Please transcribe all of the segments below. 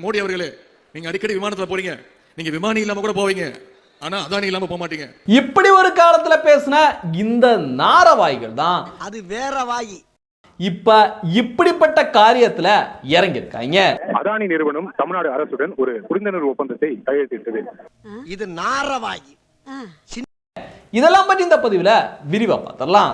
மோடி அவர்களே நீங்க அடிக்கடி விமானத்துல போறீங்க. நீங்க விமானி இல்லாம கூட போவீங்க. ஆனா அதானி இல்லாம போக மாட்டீங்க. இப்படி ஒரு காலத்துல பேசின இந்த நாரவாய்கள் தான். அது வேற வாயி. இப்ப இப்படிப்பட்ட காரியத்துல இறங்கியிருக்காங்க. அதானி நிறுவனம் தமிழ்நாடு அரசுடன் ஒரு புரிந்துணர்வு ஒப்பந்தத்தை கையெழுத்திட்டது இது நார வாயி இதெல்லாம் பற்றி இந்த பதிவுல விரிவா பார்த்துடலாம்.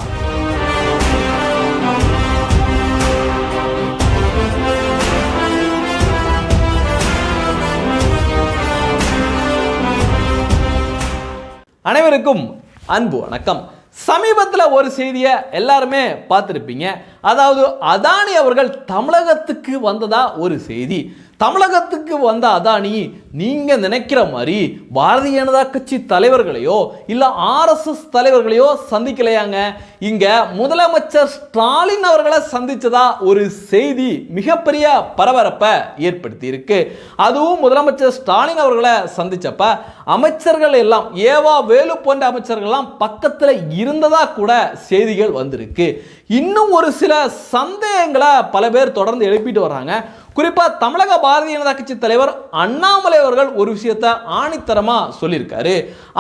அனைவருக்கும் அன்பு வணக்கம். சமீபத்தில் ஒரு செய்தியை எல்லாருமே பார்த்துருப்பீங்க. அதாவது அதானி அவர்கள் தமிழகத்துக்கு வந்ததா ஒரு செய்தி. தமிழகத்துக்கு வந்த அதானி நீங்க நினைக்கிற மாதிரி பாரதிய ஜனதா கட்சி தலைவர்களையோ இல்ல ஆர்எஸ்எஸ் தலைவர்களையோ சந்திக்கலையாங்க? இங்க முதலமைச்சர் ஸ்டாலின் அவர்களை சந்திச்சதா ஒரு செய்தி மிகப்பெரிய பரபரப்பை ஏற்படுத்தி இருக்கு அதுவும் முதலமைச்சர் ஸ்டாலின் அவர்களை சந்திச்சப்ப அமைச்சர்கள் எல்லாம் ஏவா வேலு போன்ற அமைச்சர்கள்லாம் பக்கத்துல இருந்ததா கூட செய்திகள் வந்திருக்கு. இன்னும் ஒரு சில சந்தேகங்களை பல பேர் தொடர்ந்து எழுப்பிட்டு வர்றாங்க. குறிப்பாக தமிழக பாரதிய ஜனதா கட்சி தலைவர் அண்ணாமலை அவர்கள் ஒரு விஷயத்தை ஆணித்தரமாக சொல்லியிருக்காரு.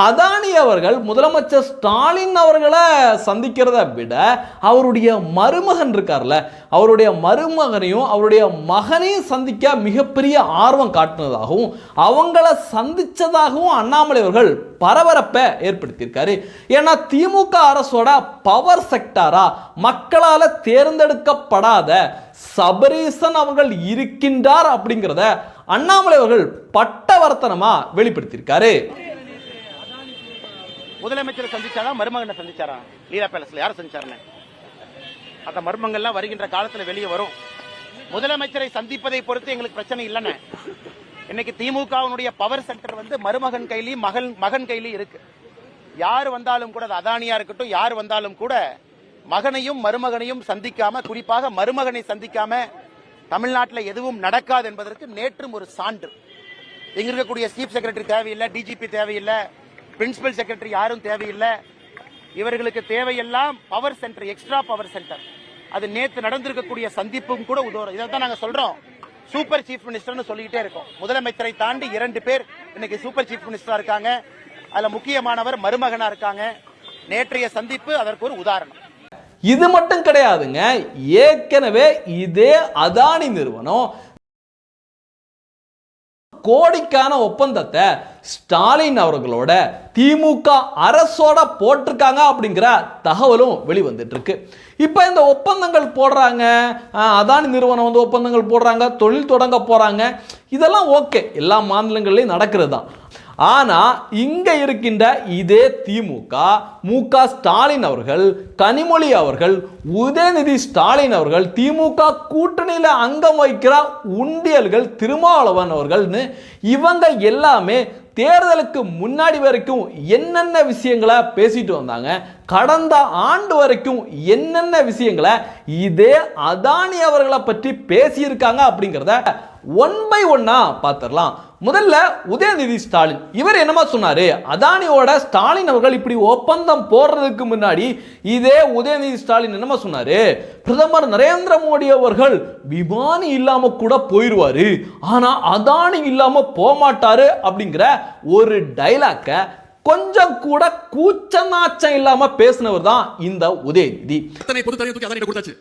அதானி அவர்கள் முதலமைச்சர் ஸ்டாலின் அவர்களை சந்திக்கிறத விட அவருடைய மருமகன் இருக்கார்ல அவருடைய மருமகனையும் அவருடைய மகனையும் சந்திக்க மிகப்பெரிய ஆர்வம் காட்டினதாகவும் அவங்கள சந்தித்ததாகவும் அண்ணாமலை அவர்கள் பரபரப்பை ஏற்படுத்தியிருக்காரு. ஏன்னா திமுக அரசோட பவர் செக்டாரா மக்களால் தேர்ந்தெடுக்கப்படாத சபரீசன் அவர்கள் இருக்கின்றார் அப்படிங்கிறத அண்ணாமலை அவர்கள் பட்டவர்த்தனமா வெளிப்படுத்தியிருக்காரு. முதலமைச்சரை சந்திச்சாரா மருமகனை சந்திச்சாரா? லீலா பேலஸ்ல யார சந்திச்சாருன்னு? அந்த மருமங்கள்லாம் வருகின்ற காலத்துல வெளியே வரும். முதலமைச்சரை சந்திப்பதை பொறுத்து எங்களுக்கு பிரச்சனை இல்லைன்னு. இன்னைக்கு திமுகவினுடைய பவர் சென்டர் வந்து மருமகன் கையிலையும் மகன் மகன் கையிலையும் இருக்கு. யார் வந்தாலும் கூட அதானியா இருக்கட்டும் யார் வந்தாலும் கூட மகனையும் மருமகனையும் சந்திக்காம குறிப்பாக மருமகனை சந்திக்காம தமிழ்நாட்டில் எதுவும் நடக்காது என்பதற்கு நேற்றும் ஒரு சான்று. இங்க இருக்கக்கூடிய சீஃப் செக்ரட்டரி தேவையில்லை டிஜிபி தேவையில்லை பிரின்சிபல் செக்ரட்டரி யாரும் தேவையில்லை. இவர்களுக்கு தேவையெல்லாம் power center extra power center அது நேற்று நடந்திருக்கக்கூடிய சந்திப்பும் கூட உதவும் இதை தான் நாங்கள் சொல்றோம். சூப்பர் சீஃப் மினிஸ்டர்னு சொல்லிக்கிட்டே இருக்கோம். முதலமைச்சரை தாண்டி இரண்டு பேர் இன்னைக்கு சூப்பர் சீஃப் மினிஸ்டரா இருக்காங்க. அதுல முக்கியமானவர் மருமகனா இருக்காங்க. நேற்றைய சந்திப்பு அதற்கு ஒரு உதாரணம். இது மட்டும் கிடையாதுங்க. ஏற்கனவே இதே அதானி நிறுவனம் கோடிக்கான ஒப்பந்தத்தை ஸ்டாலின் அவர்களோட திமுக அரசோட போட்டிருக்காங்க அப்படிங்கிற தகவலும் வெளிவந்துட்டு இருக்கு இப்போ இந்த ஒப்பந்தங்கள் போடுறாங்க. அதானி நிறுவனம் வந்து ஒப்பந்தங்கள் போடுறாங்க. தொழில் தொடங்க போறாங்க. இதெல்லாம் ஓகே. எல்லா மாநிலங்கள்லையும் நடக்கிறது தான் ஆனால் இங்கே இருக்கின்ற இதே திமுக மு க ஸ்டாலின் அவர்கள் கனிமொழி அவர்கள் உதயநிதி ஸ்டாலின் அவர்கள் திமுக கூட்டணியில் அங்கம் வகிக்கிற உண்டியல்கள் திருமாவளவன் அவர்கள்னு இவங்க எல்லாமே தேர்தலுக்கு முன்னாடி வரைக்கும் என்னென்ன விஷயங்களை பேசிட்டு வந்தாங்க கடந்த ஆண்டு வரைக்கும் என்னென்ன விஷயங்களை இதே அதானி அவர்களை பற்றி பேசியிருக்காங்க அப்படிங்கிறத ஒன் பை ஒன்னா பார்த்துடலாம். முதல்ல உதயநிதி ஸ்டாலின். இவர் என்னமா சொன்னார்? அதானியோட ஸ்டாலின் அவர்கள் இப்படி ஒப்பந்தம் போடுறதுக்கு முன்னாடி இதே உதயநிதி ஸ்டாலின் என்னமா சொன்னார்? பிரதமர் நரேந்திர மோடி அவர்கள் விமானி இல்லாமல் கூட போயிடுவாரு ஆனால் அதானி இல்லாமல் போகமாட்டார் அப்படிங்கிற ஒரு டைலாக்கை கொஞ்சம் கூட கூச்ச நாச்சம் இல்லாம பேசினவர் தான் இந்த உதயநிதி. அத்தனை பொது தனியாக தூக்கி அதானி கொடுத்தாச்சு.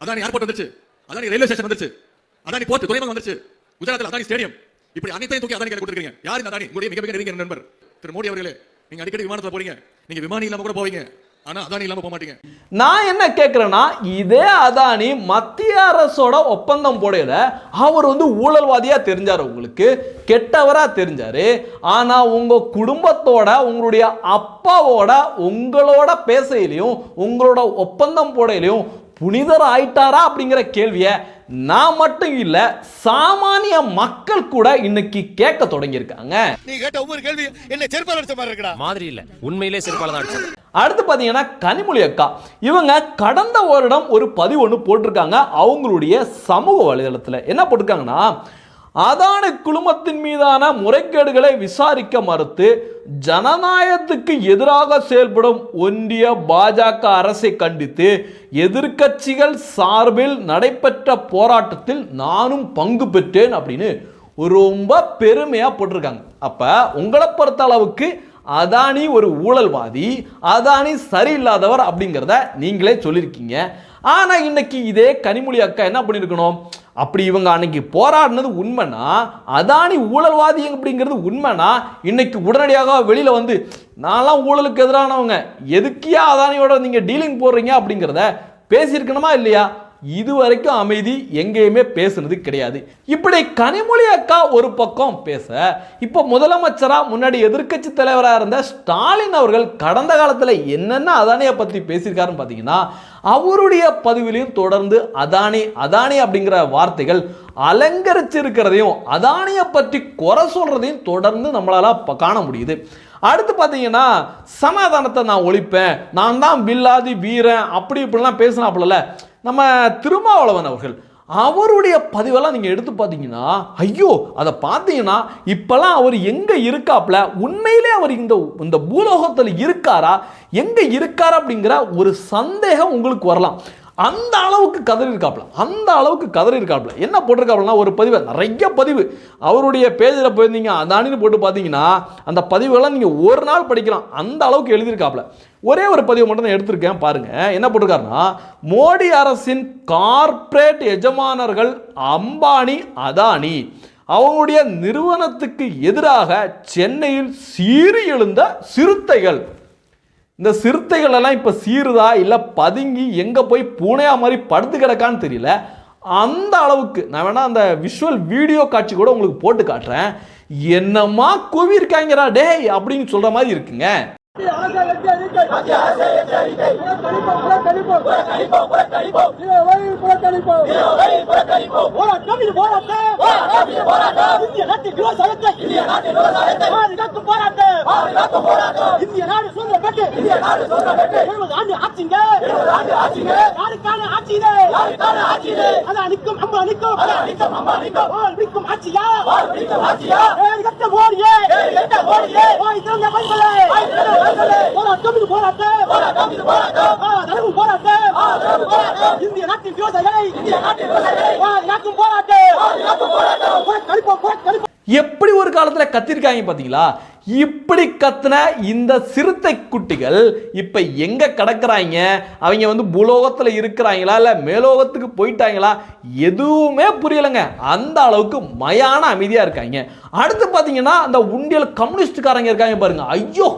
அதானி ஏர்போர்ட் வந்துருச்சு. அதானி ரயில்வே ஸ்டேஷன் வந்துருச்சு. அதானி போர்ட் துறைமுகம் வந்துருச்சு. குஜராத்தில் அதானி ஸ்டேடியம் இப்படி அனைத்தையும் தூக்கி அதானி கொடுத்துருக்கீங்க யார் இந்த அதானி? உங்களுடைய மிகப்பெரிய நெருங்கிய நண்பர். திரு மோடி அவர்களே நீங்க அடிக்கடி விமானத்துல போறீங்க. நீங்க விமானி இல்லாம கூட போவீங்க. ஆனா அதானி இல்லாம போக மாட்டீங்க. நான் என்ன கேட்குறேன்னா இதே அதானி மத்திய அரசோட ஒப்பந்தம் போடையில அவர் வந்து ஊழல்வாதியா தெரிஞ்சார் உங்களுக்கு கெட்டவரா தெரிஞ்சாரு. ஆனா உங்க குடும்பத்தோட உங்களுடைய அப்பாவோட உங்களோட பேசையிலையும் உங்களோட ஒப்பந்தம் போடையிலையும் புனிதர் ஆயிட்டாரா அப்படிங்கிற கேள்வியை நான் மட்டும் இல்ல சாமானிய மக்கள் கூட இன்னைக்கு கேட்க தொடங்கியிருக்காங்க. நீ கேட்ட ஒவ்வொரு கேள்வி என்ன செருப்பால் அடிச்ச மாதிரி இருக்கடா. மாதிரி இல்ல உண்மையிலே செருப்பால தான் அடிச்சது. அடுத்து பார்த்தீங்கன்னா கனிமொழி அக்கா. இவங்க கடந்த வருடம் ஒரு பதிவு ஒன்று போட்டிருக்காங்க. அவங்களுடைய சமூக வலைதளத்தில். என்ன போட்டிருக்காங்கன்னா அதானி குழுமத்தின் மீதான முறைகேடுகளை விசாரிக்க மறுத்து ஜனநாயகத்துக்கு எதிராக செயல்படும் ஒன்றிய பாஜக அரசை கண்டித்து எதிர்க்கட்சிகள் சார்பில் நடைபெற்ற போராட்டத்தில் நானும் பங்கு பெற்றேன் அப்படின்னு ரொம்ப பெருமையாக போட்டிருக்காங்க. அப்போ உங்களை பொறுத்த அளவுக்கு அதானி ஒரு ஊழல்வாதி அதானி சரியில்லாதவர் அப்படிங்கிறத நீங்களே சொல்லியிருக்கீங்க. ஆனால் இன்னைக்கு இதே கனிமொழி அக்கா என்ன பண்ணியிருக்கணும்? அப்படி இவங்க அன்னைக்கு போராடினது உண்மைனா அதானி ஊழல்வாதி அப்படிங்கிறது உண்மைனா இன்னைக்கு உடனடியாக வெளியில் வந்து நான்லாம் ஊழலுக்கு எதிரானவங்க. எதுக்கியா அதானியோட நீங்கள் டீலிங் போடுறீங்க? அப்படிங்கிறத பேசியிருக்கணுமா இல்லையா? இது வரைக்கும் அமைதி எங்கேயுமே பேசுனது கிடையாது. இப்படி கனிமொழி அக்கா ஒரு பக்கம் பேச இப்போ முதலமைச்சராக முன்னாடி எதிர்க்கட்சி தலைவராக இருந்த ஸ்டாலின் அவர்கள் கடந்த காலத்தில் என்னென்ன அதானியை பற்றி பேசியிருக்காருன்னு பார்த்தீங்கன்னா அவருடைய பதிவிலையும் தொடர்ந்து அதானி அதானி அப்படிங்கிற வார்த்தைகள் அலங்கரிச்சிருக்கிறதையும் அதானியை பற்றி குறை சொல்கிறதையும் தொடர்ந்து நம்மளால் காண முடியுது. அடுத்து பார்த்தீங்கன்னா சமாதானத்தை நான் ஒழிப்பேன் நான் தான் பில்லாதி வீரன் அப்படி இப்படிலாம் பேசினாப்புல நம்ம திருமாவளவன் அவர்கள் அவருடைய பதிவெல்லாம் நீங்கள் எடுத்து பார்த்தீங்கன்னா ஐயோ அதை பார்த்தீங்கன்னா இப்போல்லாம் அவர் எங்கே இருக்காப்ல உண்மையிலே அவர் இந்த இந்த பூலோகத்தில் இருக்காரா எங்கே இருக்காரா அப்படிங்கிற ஒரு சந்தேகம் உங்களுக்கு வரலாம். அந்த அளவுக்கு கதறி இருக்காப்ல. அந்த அளவுக்கு கதறி இருக்காப்ல. என்ன போட்டிருக்காப்லனா ஒரு பதிவு நிறைய பதிவு. அவருடைய பேஜில் போயிருந்தீங்க அதானின்னு போட்டு பார்த்தீங்கன்னா அந்த பதிவுகள்லாம் நீங்கள் ஒரு நாள் படிக்கலாம். அந்த அளவுக்கு எழுதியிருக்காப்ல. ஒரே ஒரு பதிவு மட்டும் நான் எடுத்திருக்கேன் பாருங்கள் என்ன போட்டிருக்காருன்னா மோடி அரசின் கார்ப்பரேட் எஜமானர்கள் அம்பானி அதானி அவங்களுடைய நிறுவனத்துக்கு எதிராக சென்னையில் சீறி எழுந்த சிறுத்தைகள். இந்த சிறுத்தைகள் எல்லாம் இப்போ சீருதா இல்லை பதுங்கி எங்கே போய் பூனையா மாதிரி படுத்து கிடக்கான்னு தெரியல. அந்த அளவுக்கு நான் வேணா அந்த விஷுவல் வீடியோ காட்சி கூட உங்களுக்கு போட்டு காட்டுறேன். என்னம்மா குவிருக்காங்கடா டேய் அப்படின்னு சொல்கிற மாதிரி இருக்குங்க. இந்திய நாடு சுதந்திரப்பட்டு. எழுபது ஆண்டு ஆட்சிங்க. யாருக்கான ஆட்சி இது அது அளிக்கும் அம்பு அளிக்கும் அளிக்கும் ஆட்சியா? ஏழு கட்ட மோடியே வாய் திறந்த பல்கலை போராட்டம் இது போராட்டம் போராட்டம் இந்திய நாட்டின் விவசாயிகளை போராட்டம் எப்படி ஒரு காலத்தில் கத்திருக்காங்க பார்த்தீங்களா இப்படி கத்துன இந்த சிறுத்தை குட்டிகள் இப்போ எங்கே கிடக்கிறாங்க? அவங்க வந்து புலோகத்தில் இருக்கிறாங்களா? இல்லை மேலோகத்துக்கு போயிட்டாங்களா? எதுவுமே புரியலைங்க. அந்த அளவுக்கு மயான அமைதியாக இருக்காங்க. அடுத்து பார்த்தீங்கன்னா அந்த உண்டியல் கம்யூனிஸ்டுக்காரங்க இருக்காங்க பாருங்கள் ஐயோ!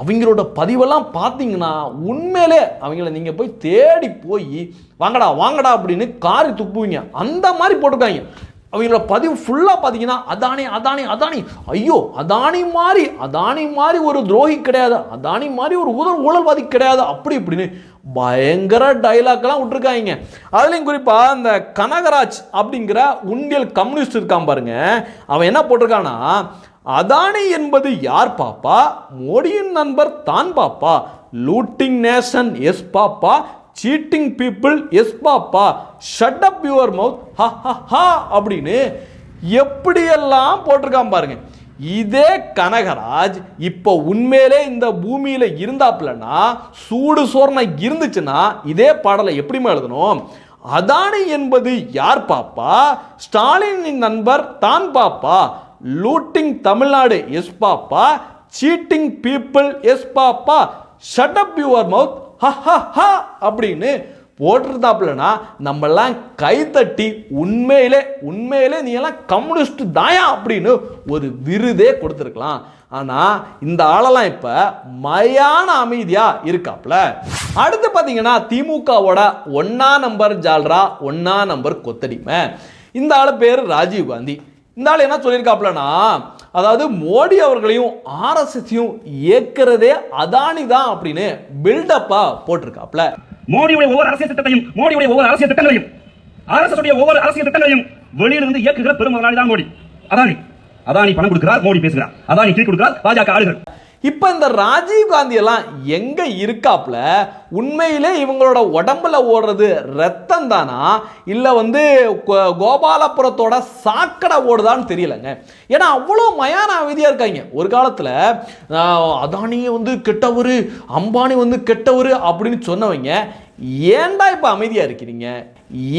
அவங்களோட பதிவெல்லாம் பார்த்தீங்கன்னா உண்மையிலே அவங்கள நீங்கள் போய் தேடி போய் வாங்கடா வாங்கடா அப்படின்னு காரி துப்புவீங்க. அந்த மாதிரி போட்டிருக்காங்க. அவங்களோட பதிவு ஃபுல்லாக பார்த்தீங்கன்னா அதானி அதானி அதானி. ஐயோ அதானி மாதிரி அதானி மாதிரி ஒரு துரோகி கிடையாது. அதானி மாதிரி ஒரு ஊழல் ஊழல்வாதி கிடையாது. அப்படி இப்படின்னு பயங்கர டைலாக்லாம் விட்டுருக்காங்க. அதுலேயும் குறிப்பாக இந்த கனகராஜ் அப்படிங்கிற உண்டியல் கம்யூனிஸ்ட் இருக்கான் பாருங்க. அவன் என்ன போட்டிருக்கான்னா அதானி என்பது யார் பாப்பா? மோடியின் நண்பர் தான் பாப்பா. லூட்டிங் நேஷன் எஸ் பாப்பா. சீட்டிங் பீப்புள் எஸ் பாப்பா. Shut up your mouth. Ha ha ha அப்படின்னு எப்படியெல்லாம் போட்டிருக்கான் பாருங்க. இதே கனகராஜ் இப்போ உண்மையிலே இந்த பூமியில் இருந்தாப்புலன்னா சூடு சோர்ணை இருந்துச்சுன்னா இதே பாடலை எப்படிமா எழுதணும்? அதானி என்பது யார் பாப்பா? ஸ்டாலினின் நண்பர் தான் பாப்பா. லூட்டிங் தமிழ்நாடு எஸ் பாப்பா சீட்டிங் பீப்புள் எஸ் பாப்பா shut up your mouth ha அப்படின்னு போட்டிருந்தாப்புலனா நம்மெல்லாம் கைத்தட்டி உண்மையிலே உண்மையிலே நீ எல்லாம் கம்யூனிஸ்ட் தாயா அப்படின்னு ஒரு விருதே கொடுத்துருக்கலாம் ஆனால் இந்த ஆளெல்லாம் இப்போ மயான அமைதியாக இருக்காப்புல அடுத்து பார்த்தீங்கன்னா திமுகவோட ஒன்னா நம்பர் ஜால்ரா ஒன்னா நம்பர் கொத்தடிமை இந்த ஆள் பேர் ராஜீவ் காந்தி இந்த ஆள் என்ன சொல்லியிருக்காப்புலனா அதாவது மோடி அவர்களையும் ஆர்எஸ்எஸையும் இயக்கிறதே அதானி தான் அப்படின்னு பில்டப்பா போட்டிருக்காப்ல மோடியுடைய ஒவ்வொரு அரசியல் திட்டத்தையும் மோடியுடைய ஒவ்வொரு அரசியல் திட்டங்களையும் அரசு ஒவ்வொரு அரசியல் திட்டங்களையும் வெளியிலிருந்து இயக்குகிற பெரும் முதலாளி தான் மோடி. அதானி. அதானி பணம் கொடுக்கிறார் மோடி பேசுகிறார். அதானி கீழ் கொடுக்கிறார் பாஜக ஆளுகள். இப்போ இந்த ராஜீவ் காந்தியெல்லாம் எல்லாம் இருக்காப்புல இருக்காப்ல? உண்மையிலே இவங்களோட உடம்புல ஓடுறது ரத்தம் தானா? இல்லை வந்து கோ- கோபாலபுரத்தோட சாக்கடை ஓடுதான்னு தெரியலங்க. ஏன்னா அவ்வளோ மயான அமைதியாக இருக்காங்க. ஒரு காலத்தில் அதானி வந்து கெட்டவர் அம்பானி வந்து கெட்டவர் அப்படின்னு சொன்னவங்க ஏன்டா இப்போ அமைதியாக இருக்கிறீங்க?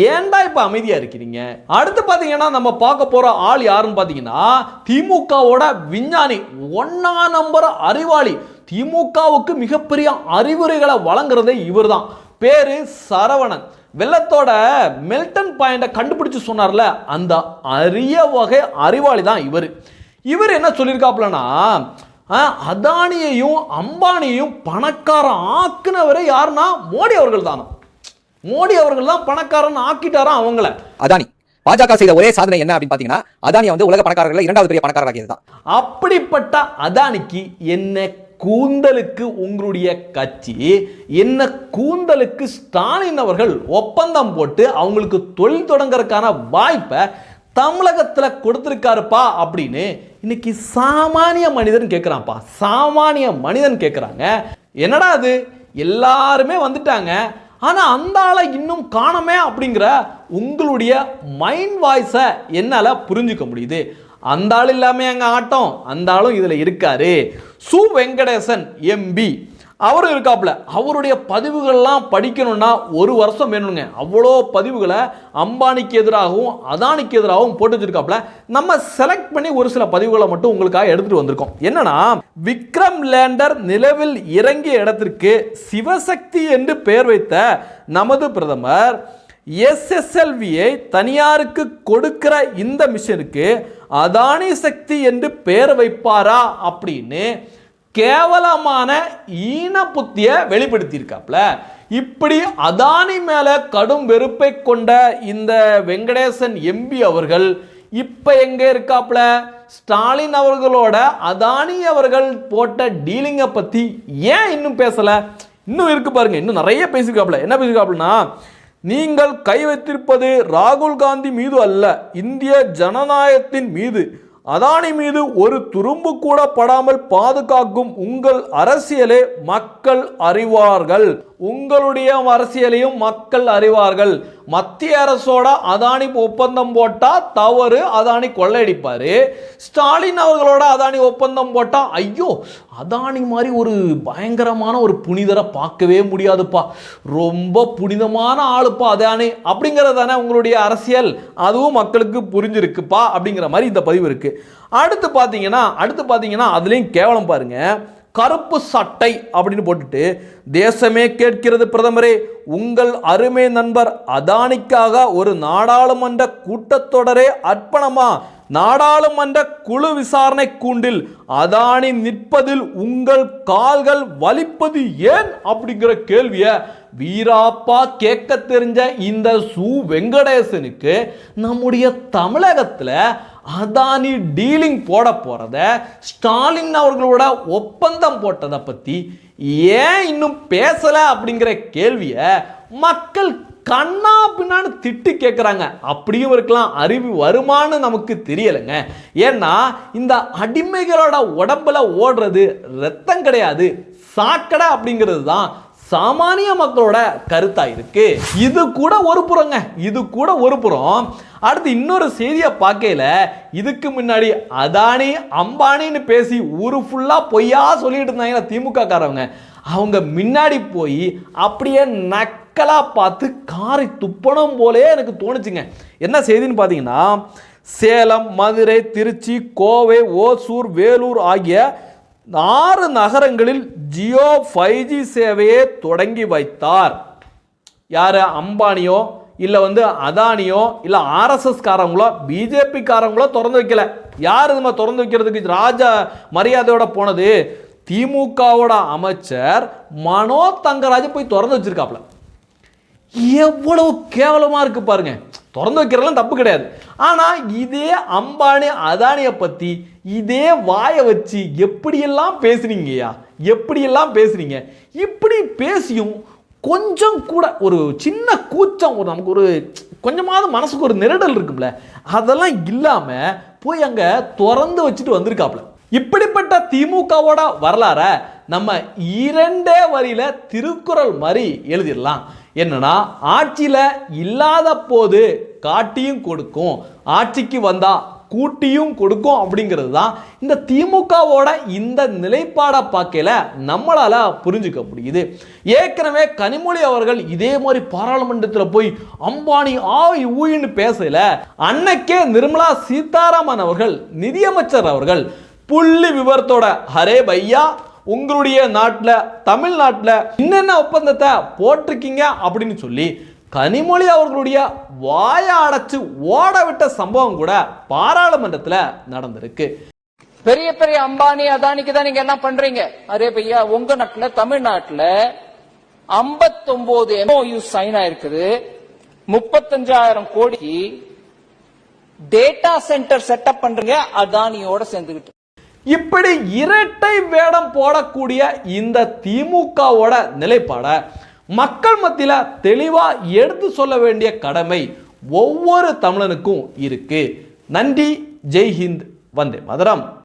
ஏன்டா இப்ப அமைதியா இருக்கிறீங்க? அடுத்து பாத்தீங்கன்னா நம்ம பார்க்க போற ஆள் யாருன்னு பாத்தீங்கன்னா திமுகவோட விஞ்ஞானி ஒன்னா நம்பர் அறிவாளி. திமுகவுக்கு மிகப்பெரிய அறிவுரைகளை வழங்குறதே இவர் தான் பேரு சரவணன். வெள்ளத்தோட மெல்டன் பாயிண்டை கண்டுபிடிச்சு சொன்னார்ல அந்த அரிய வகை அறிவாளி தான் இவர். இவர் என்ன சொல்லியிருக்காப்புலனா ஆ, அதானியையும் அம்பானியையும் பணக்காரன் ஆக்குனவரை யாருன்னா மோடி அவர்கள் தானே மோடி அவர்கள் தான் பணக்காரன் ஆக்கிட்டாராம் அவங்கள? அதானி. பாஜக செய்த ஒரே சாதனை என்ன அப்படின்னு பாத்தீங்கன்னா அதானி வந்து உலக பணக்காரர்கள் இரண்டாவது பெரிய பணக்காரராகியது தான். அப்படிப்பட்ட அதானிக்கு என்ன கூந்தலுக்கு உங்களுடைய கட்சி என்ன கூந்தலுக்கு ஸ்டாலின் அவர்கள் ஒப்பந்தம் போட்டு அவங்களுக்கு தொழில் தொடங்கறதுக்கான வாய்ப்பை தமிழகத்துல கொடுத்துருக்காருப்பா அப்படின்னு இன்னைக்கு சாமானிய மனிதன் கேட்குறான்ப்பா சாமானிய மனிதன் கேட்குறாங்க என்னடா அது? எல்லாருமே வந்துட்டாங்க. ஆனால் அந்த ஆளை இன்னும் காணமே அப்படிங்கிற உங்களுடைய மைண்ட் வாய்ஸை என்னால் புரிஞ்சுக்க முடியுது. அந்த ஆள் இல்லாமல் எங்கள் ஆட்டம்? அந்த ஆளும் இதில் இருக்காரு. சு. வெங்கடேசன் எம்பி அவரும் இருக்காப்புல. அவருடைய பதிவுகள்லாம் படிக்கணும்னா ஒரு வருஷம் வேணுங்க. அவ்வளோ பதிவுகளை அம்பானிக்கு எதிராகவும் அதானிக்கு எதிராகவும் போட்டு வச்சிருக்காப்புல. நம்ம செலக்ட் பண்ணி ஒரு சில பதிவுகளை மட்டும் உங்களுக்காக எடுத்துட்டு வந்திருக்கோம். என்னன்னா விக்ரம் லேண்டர் நிலவில் இறங்கிய இடத்திற்கு சிவசக்தி என்று பெயர் வைத்த நமது பிரதமர் எஸ்எஸ்எல்வியை தனியாருக்கு கொடுக்கிற இந்த மிஷனுக்கு அதானி சக்தி என்று பெயர் வைப்பாரா அப்படின்னு கேவலமான ஈன புத்திய வெளிப்படுத்தியிருக்காப்ல. இப்படி அதானி மேல கடும் வெறுப்பை கொண்ட இந்த வெங்கடேசன் எம்பி அவர்கள் இப்ப எங்க இருக்காப்ல? ஸ்டாலின் அவர்களோட அதானி அவர்கள் போட்ட டீலிங்கை பத்தி ஏன் இன்னும் பேசல? இன்னும் இருக்கு பாருங்க இன்னும் நிறைய பேசியிருக்காப்ல. என்ன பேசியிருக்காப்லனா நீங்கள் கை வைத்திருப்பது ராகுல் காந்தி மீது அல்ல இந்திய ஜனநாயகத்தின் மீது. அதானி மீது ஒரு துரும்பு கூட படாமல் பாதுகாக்கும் உங்கள் அரசியலை மக்கள் அறிவார்கள். உங்களுடைய அரசியலையும் மக்கள் அறிவார்கள். மத்திய அரசோட அதானி ஒப்பந்தம் போட்டால் தவறு அதானி கொள்ளையடிப்பார். ஸ்டாலின் அவர்களோட அதானி ஒப்பந்தம் போட்டால் ஐயோ அதானி மாதிரி ஒரு பயங்கரமான ஒரு புனிதரை பார்க்கவே முடியாதுப்பா. ரொம்ப புனிதமான ஆளுப்பா அதானி. அப்படிங்கிறது தானே உங்களுடைய அரசியல். அதுவும் மக்களுக்கு புரிஞ்சிருக்குப்பா அப்படிங்கிற மாதிரி இந்த பதிவு இருக்குது அடுத்து பார்த்தீங்கன்னா அடுத்து பார்த்தீங்கன்னா அதுலேயும் கேவலம் பாருங்கள் கருப்பு சட்டை அப்படின்னு போட்டுட்டு தேசமே கேட்கிறது பிரதமரே உங்கள் அருமை நண்பர் அதானிக்காக ஒரு நாடாளுமன்ற கூட்டத்தொடரே அர்ப்பணமா? நாடாளுமன்ற குழு விசாரணை கூண்டில் அதானி நிற்பதில் உங்கள் கால்கள் வலிப்பது ஏன்? அப்படிங்கிற கேள்வியை வீராப்பா கேட்க தெரிஞ்ச இந்த சு. வெங்கடேசனுக்கு நம்முடைய தமிழகத்தில் அதானி டீலிங் போட போகிறத ஸ்டாலின் அவர்களோட ஒப்பந்தம் போட்டதை பற்றி ஏன் இன்னும் பேசலை அப்படிங்கிற கேள்வியை மக்கள் கண்ணா பின்னான்னு திட்டு கேட்குறாங்க அப்படியும் இருக்கலாம் அறிவு வருமானு நமக்கு தெரியலைங்க. ஏன்னா இந்த அடிமைகளோட உடம்புல ஓடுறது ரத்தம் கிடையாது சாக்கடை அப்படிங்கிறது தான் சாமானிய மக்களோட கருத்தா இருக்கு. இது கூட ஒரு புறங்க. இது கூட ஒரு புறம். அடுத்து இன்னொரு செய்தியை பார்க்கையில இதுக்கு முன்னாடி அதானி அம்பானின்னு பேசி ஊரு ஃபுல்லா பொய்யா சொல்லிட்டு இருந்தாங்க திமுக காரவங்க. அவங்க முன்னாடி போய் அப்படியே நக்கலா பார்த்து காரை துப்பணம் போலே எனக்கு தோணுச்சுங்க. என்ன செய்தின்னு பார்த்தீங்கன்னா சேலம் மதுரை திருச்சி கோவை ஓசூர் வேலூர் ஆகிய ஆறு நகரங்களில் ஜியோ ஃபைவ் ஜி சேவையை தொடங்கி வைத்தார். யார்? அம்பானியோ? இல்லை வந்து அதானியோ? இல்லை ஆர்எஸ்எஸ் காரங்களோ பிஜேபி காரங்களோ திறந்து வைக்கல. யார் இதுமா திறந்து வைக்கிறதுக்கு ராஜா மரியாதையோட போனது? திமுகவோட அமைச்சர் மனோ தங்கராஜ் போய் திறந்து வச்சிருக்காப்ல. எவ்வளவு கேவலமாக இருக்கு பாருங்கள் திறந்து வைக்கிறதெல்லாம் தப்பு கிடையாது. ஆனால் இதே அம்பானி அதானியை பற்றி இதே வாயை வச்சு எப்படியெல்லாம் பேசுனீங்கய்யா? எப்படியெல்லாம் பேசுனீங்க? இப்படி பேசியும் கொஞ்சம் கூட ஒரு சின்ன கூச்சம் ஒரு நமக்கு ஒரு கொஞ்சமாவது மனசுக்கு ஒரு நெருடல் இருக்கும்ல அதெல்லாம் இல்லாமல் போய் அங்கே திறந்து வச்சுட்டு வந்திருக்காப்ல. இப்படிப்பட்ட திமுகவோட வரலாற நம்ம இரண்டே வரியில திருக்குறள் மாதிரி எழுதிடலாம். என்னன்னா ஆட்சியில் இல்லாத போது காட்டியும் கொடுக்கும் ஆட்சிக்கு வந்தால் கூட்டியும் கொடுக்கும் அப்படிங்கிறது தான் இந்த திமுகவோட இந்த நிலைப்பாடை பார்க்கல நம்மளால் புரிஞ்சுக்க முடியுது. ஏற்கனவே கனிமொழி அவர்கள் இதே மாதிரி பாராளுமன்றத்தில் போய் அம்பானி ஆய் ஊயின்னு பேசல அன்னைக்கே நிர்மலா சீதாராமன் அவர்கள் நிதியமைச்சர் அவர்கள் புள்ளி விவரத்தோட ஹரே பையா உங்களுடைய நாட்டில் தமிழ்நாட்டில் என்னென்ன ஒப்பந்தத்தை போட்டிருக்கீங்க அப்படின்னு சொல்லி கனிமொழி அவர்களுடைய வாயை அடைச்சு ஓட விட்ட சம்பவம் கூட பாராளுமன்றத்தில் நடந்திருக்கு. பெரிய பெரிய அம்பானி அதானிக்கு தான் நீங்க என்ன பண்றீங்க. அரே பையா உங்க நாட்டுல தமிழ்நாட்டுல 59 எம்ஓயு சைன் ஆயிருக்குது. முப்பத்தஞ்சாயிரம் கோடிக்கு டேட்டா சென்டர் செட்டப் பண்றீங்க அதானியோட சேர்ந்துகிட்டு. இப்படி இரட்டை வேடம் போடக்கூடிய இந்த திமுகவோட நிலைப்பாடை மக்கள் மத்தியில் தெளிவாக எடுத்து சொல்ல வேண்டிய கடமை ஒவ்வொரு தமிழனுக்கும் இருக்கு. நன்றி. ஜெய்ஹிந்த். வந்தே மதுரம்.